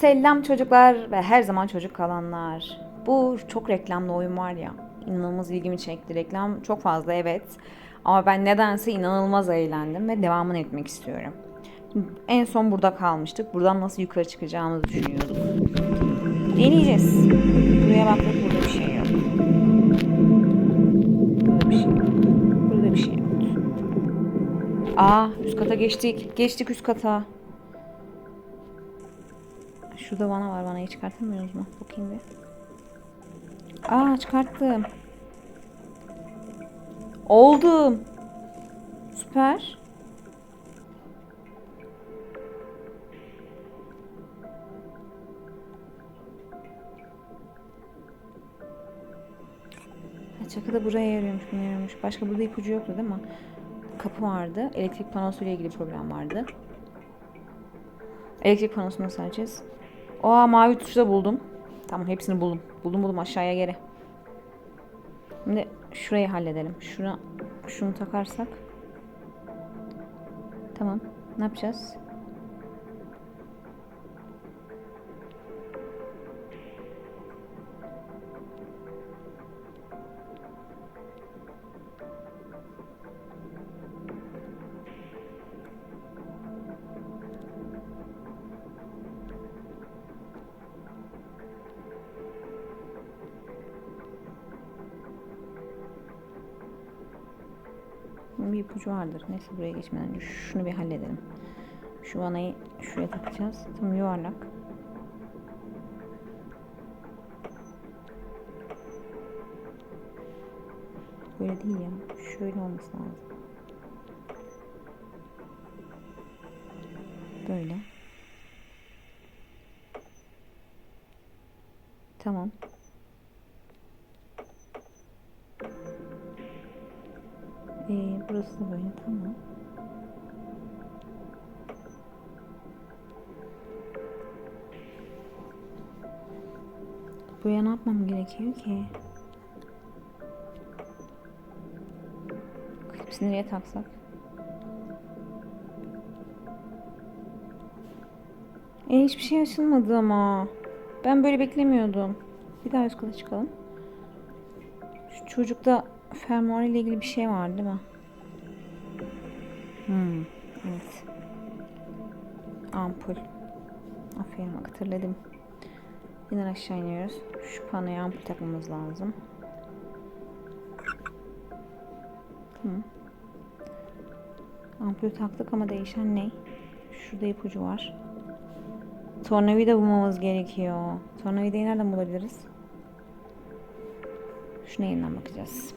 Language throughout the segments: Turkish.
Selam çocuklar ve her zaman çocuk kalanlar. Bu çok reklamlı oyun var ya. İnanılmaz ilgimi çekti. Reklam çok fazla evet. Ama ben nedense inanılmaz eğlendim ve devamını etmek istiyorum. En son burada kalmıştık. Buradan nasıl yukarı çıkacağımızı düşünüyorduk. Deneyeceğiz. Buraya baktık burada bir şey yok. Burada bir şey yok. Burada bir şey yok. Aa üst kata geçtik. Geçtik üst kata. Şurada vana var. Vanayı çıkartamıyoruz mu? Bakayım bir. Aa çıkarttım. Oldum. Süper. Çakı da buraya yarıyormuş, bunu yarıyormuş. Başka burada ipucu yoktu değil mi? Kapı vardı. Elektrik panosuyla ilgili problem vardı. Elektrik panosunu nasıl açacağız? Oha mavi tuşu da buldum. Tamam hepsini buldum. Buldum buldum aşağıya geri. Şimdi şurayı halledelim. Şuna şunu takarsak. Tamam. Ne yapacağız? İpucu vardır. Neyse buraya geçmeden önce şunu bir halledelim. Şu vanayı şuraya takacağız. Tam yuvarlak. Böyle değil ya. Şöyle olması lazım. Böyle. Tamam. Burası böyle tamam. Buraya ne yapmam gerekiyor ki? Klipsi nereye taksak? E hiçbir şey açılmadı ama. Ben böyle beklemiyordum. Bir daha üst çıkalım. Şu çocukta fermuar ile ilgili bir şey var değil mi? Hmm, evet. Ampul. Aferin bak hatırladım. Yine aşağı iniyoruz. Şu panoya ampul takmamız lazım. Tamam. Ampulü taktık ama değişen ne? Şurada ipucu var. Tornavida bulmamız gerekiyor. Tornavidayı nereden bulabiliriz? Şuna yeniden bakacağız.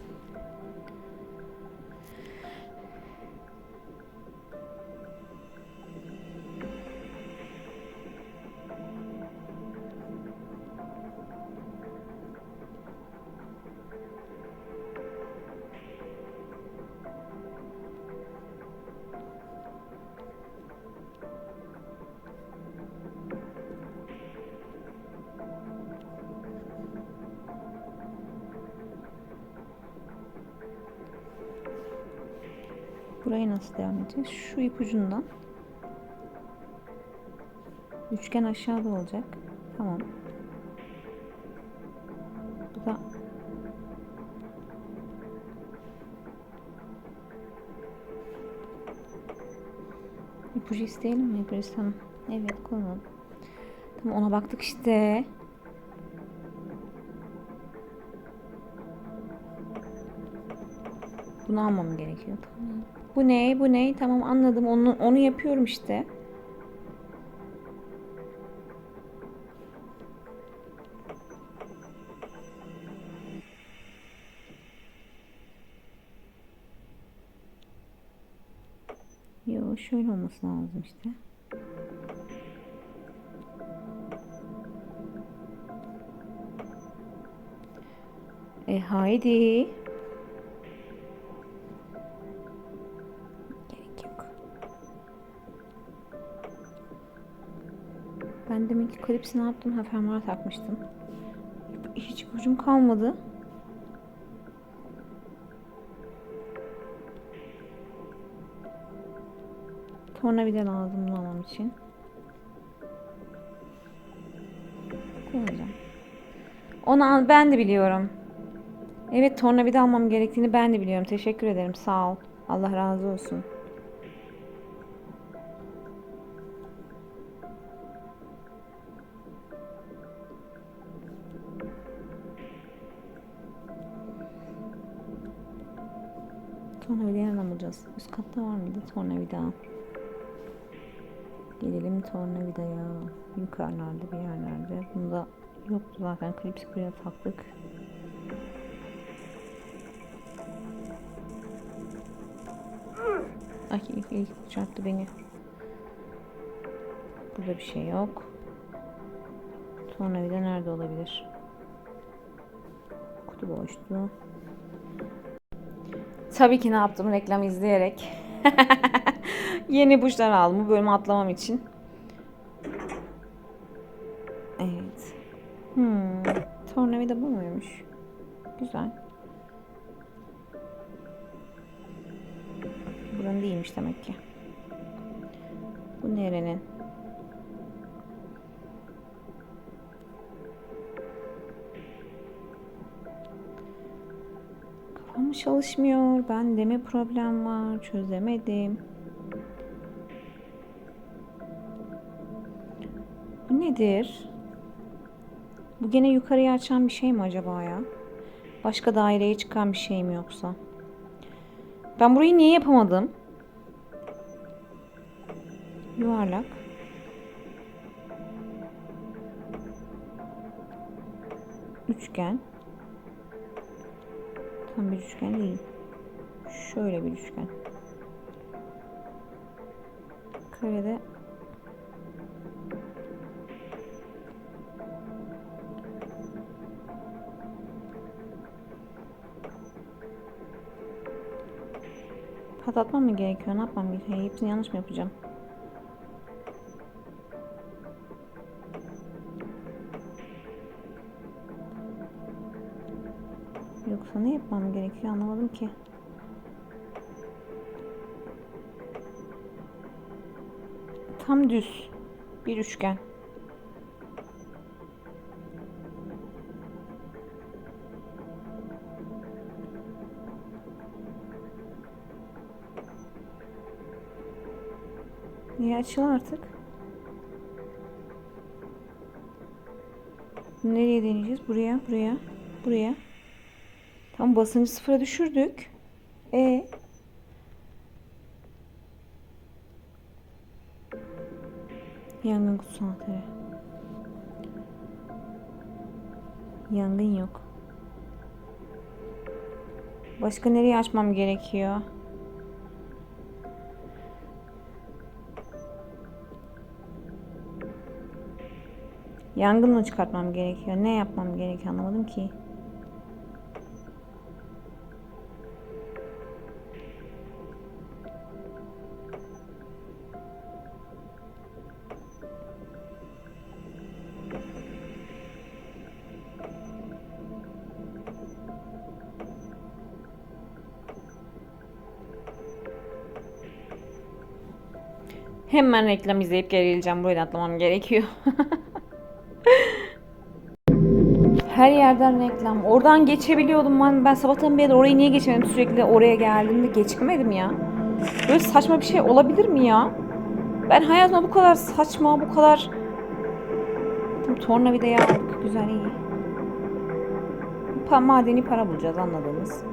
Burayı nasıl devam edeceğiz? Şu ipucundan. Üçgen aşağıda olacak. Tamam. Bu da İpucu isteyelim mi? İpucu tamam. Evet kullanalım. Tamam ona baktık işte. Bunu almam gerekiyor. Tamam. Bu ne? Bu ne? Tamam anladım. Onu onu yapıyorum işte. Yo şöyle olması lazım işte. E haydi. deminki klipsi ne yaptım? Ha fermuara takmıştım. Hiç ucum kalmadı. Tornavida lazım bulmam için. Kullanacağım. Onu ben de biliyorum. Evet tornavida almam gerektiğini ben de biliyorum. Teşekkür ederim. Sağ ol. Allah razı olsun. Tornavidayı nereden bulacağız? Üst katta var mıydı tornavida? Gelelim tornavidaya. Yukarılarda bir yerlerde. Bunda yoktu zaten. Klips buraya taktık. Ay ilk, ilk çarptı beni. Burada bir şey yok. Tornavida nerede olabilir? Kutu boştu. Tabii ki ne yaptım reklam izleyerek. Yeni buşlar aldım bu bölümü atlamam için. Evet. Hmm. Tornavida bu muymuş? Güzel. Buranın değilmiş demek ki. Bu nerenin? Kafam çalışmıyor. Bende mi problem var? Çözemedim. Bu nedir? Bu gene yukarıya açan bir şey mi acaba ya? Başka daireye çıkan bir şey mi yoksa? Ben burayı niye yapamadım? Yuvarlak. Üçgen. Tam bir üçgen değil. Şöyle bir üçgen. Karede Patlatmam mı gerekiyor? Ne yapmam gerekiyor? Hepsini yanlış mı yapacağım? Yoksa ne yapmam gerekiyor anlamadım ki. Tam düz bir üçgen. Niye açıl artık? Nereye deneyeceğiz? Buraya, buraya, buraya. Tam basıncı sıfıra düşürdük. E Yangın kutusu anahtarı. Yangın yok. Başka nereye açmam gerekiyor? Yangın mı çıkartmam gerekiyor? Ne yapmam gerekiyor anlamadım ki. Hemen reklam izleyip geri geleceğim. Burayı da atlamam gerekiyor. Her yerden reklam. Oradan geçebiliyordum ben. Ben sabahtan beri orayı niye geçemedim? Sürekli oraya geldiğimde geçemedim ya. Böyle saçma bir şey olabilir mi ya? Ben hayatımda bu kadar saçma, bu kadar... Tamam, tornavidayı aldık. Güzel, iyi. Pa madeni para bulacağız anladığınız.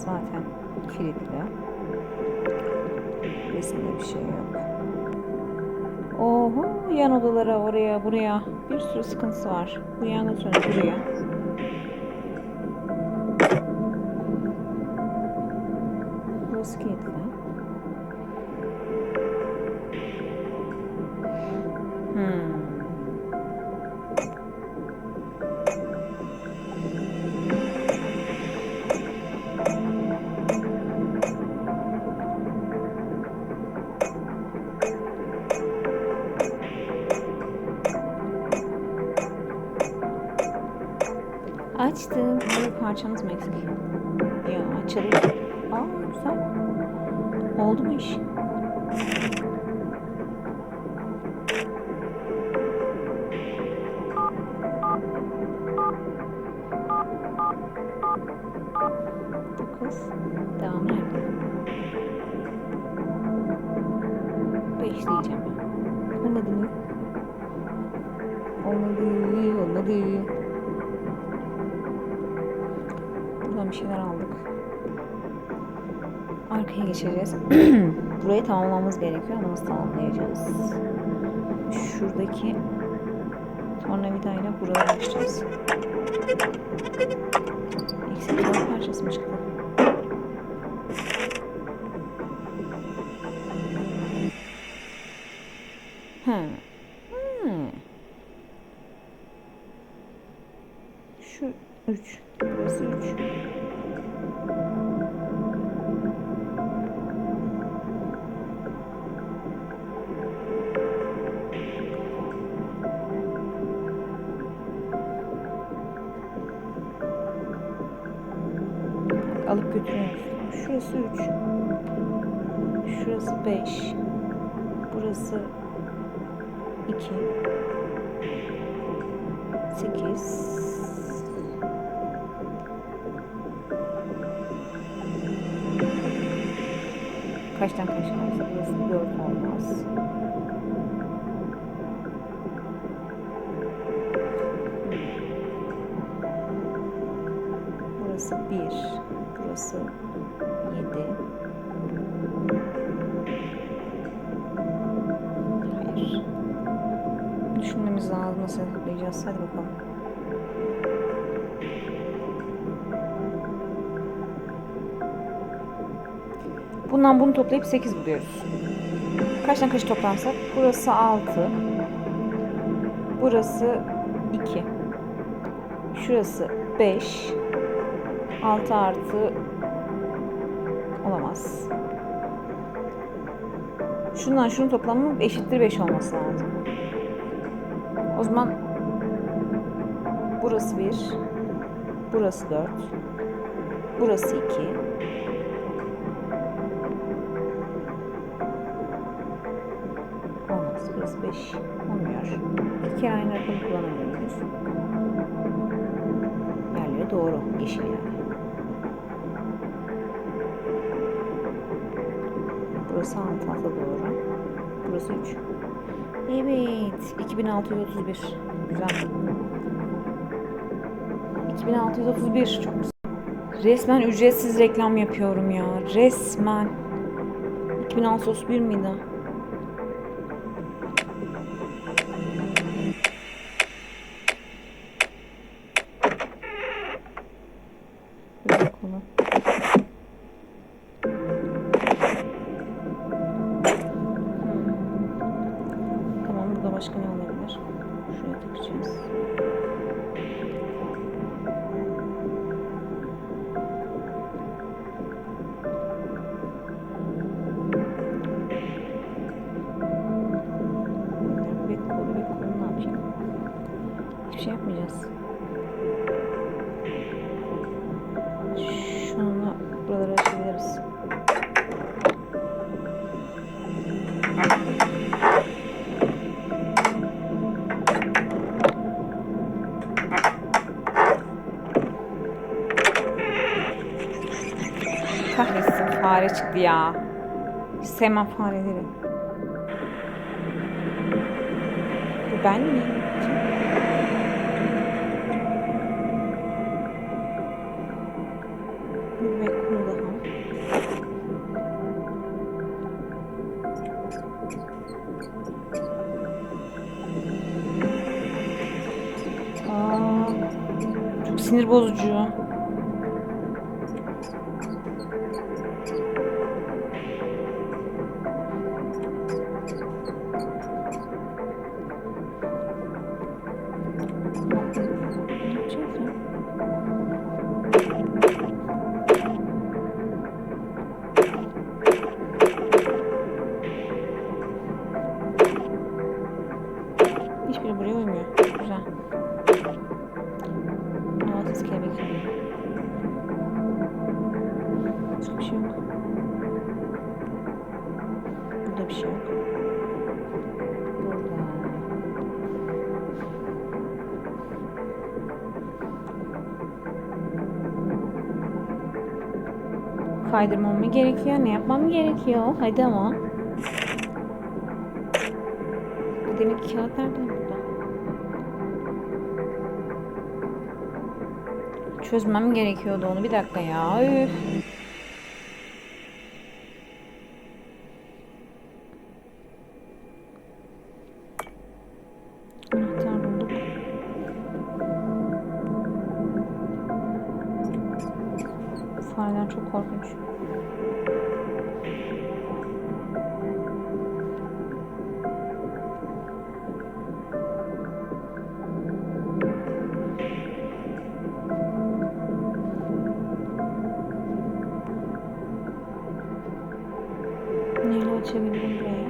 Zaten kilitli. Resimde bir şey yok. Oho yan odalara oraya buraya bir sürü sıkıntısı var. Bu yangın söndü buraya. Burası kilitli. Açtım. Bir parçamız mı eksik? Ya açılıyor. Aa güzel. Oldu mu iş? Buradan bir şeyler aldık. Arkaya geçeceğiz. Burayı tamamlamamız gerekiyor ama nasıl tamamlayacağız? Şuradaki tornavidayla buraları açacağız. Eksik bir parçası mı çıktı? Şurası 3. Şurası 5. Burası 2. 8. Kaçtan kaç varsa burası 4 olmaz. Burası 1. Burası 7. Hayır. Düşünmemiz lazım nasıl hesaplayacağız. Hadi bakalım. Bundan bunu toplayıp 8 buluyoruz. Kaçtan kaç toplamsak? Burası 6. Burası 2. Şurası 5. 6 artı olamaz. Şundan şunun toplamı eşittir 5 olması lazım. O zaman burası 1. Burası 4. Burası 2. Olmaz. Burası 5. Olmuyor. İki aynı rakamı kullanamıyoruz. Yerleri doğru. Yeşil yani. Burası 6 alta doğru. Burası 3. Evet. 2631. Güzel. 2631. Çok güzel. Resmen ücretsiz reklam yapıyorum ya. Resmen. 2631 miydi? Çıktı ya. Sevmem fareleri. Bu ben miyim? Aa, çok sinir bozucu. Kaydırmam mı gerekiyor? Ne yapmam gerekiyor? Hadi ama. Demek ki kağıt burada? Çözmem gerekiyordu onu. Bir dakika ya. Üf. Neyle açabilirim burayı?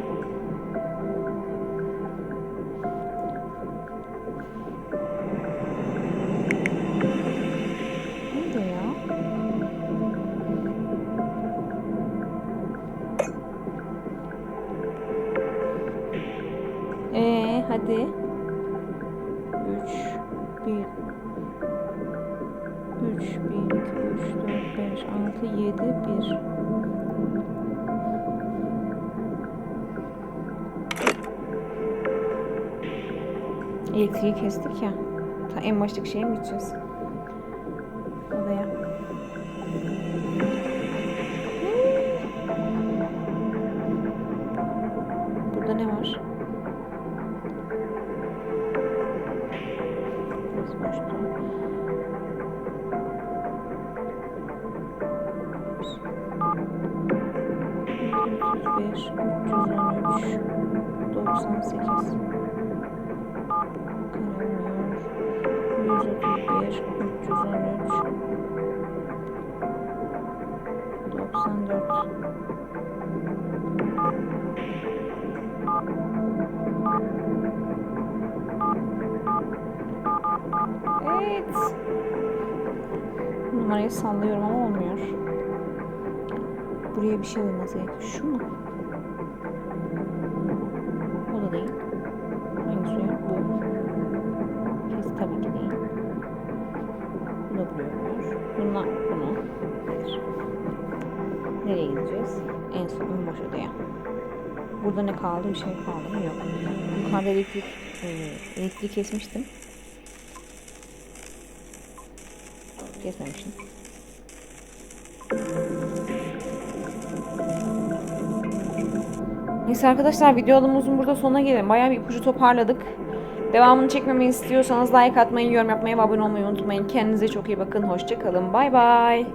Neydi ya? Ee, hadi. 3 1 3 1 2 3 4 5 6 7 1 Elektriği kestik ya. Ta en baştaki şeye mi gideceğiz? Odaya. Burada ne var? Bir, üç yüz üç, doksan sekiz. Yüz otuz bir, üç yüz on üç, doksan dört. Evet. Numarayı sallıyorum ama olmuyor. Buraya bir şey uyması gerekiyor. Şu mu? Bu da buraya uyuyor. Bununla bunu. Nereye gideceğiz? En son boş odaya. Burada ne kaldı? Bir şey kaldı mı? Yok. Yukarıda elektrik, e, kesmiştim. Kesmemişim. Neyse arkadaşlar videomuzun burada sonuna gelelim. Bayağı bir ipucu toparladık. Devamını çekmemi istiyorsanız like atmayı, yorum yapmayı ve abone olmayı unutmayın. Kendinize çok iyi bakın. Hoşçakalın. Bay bay.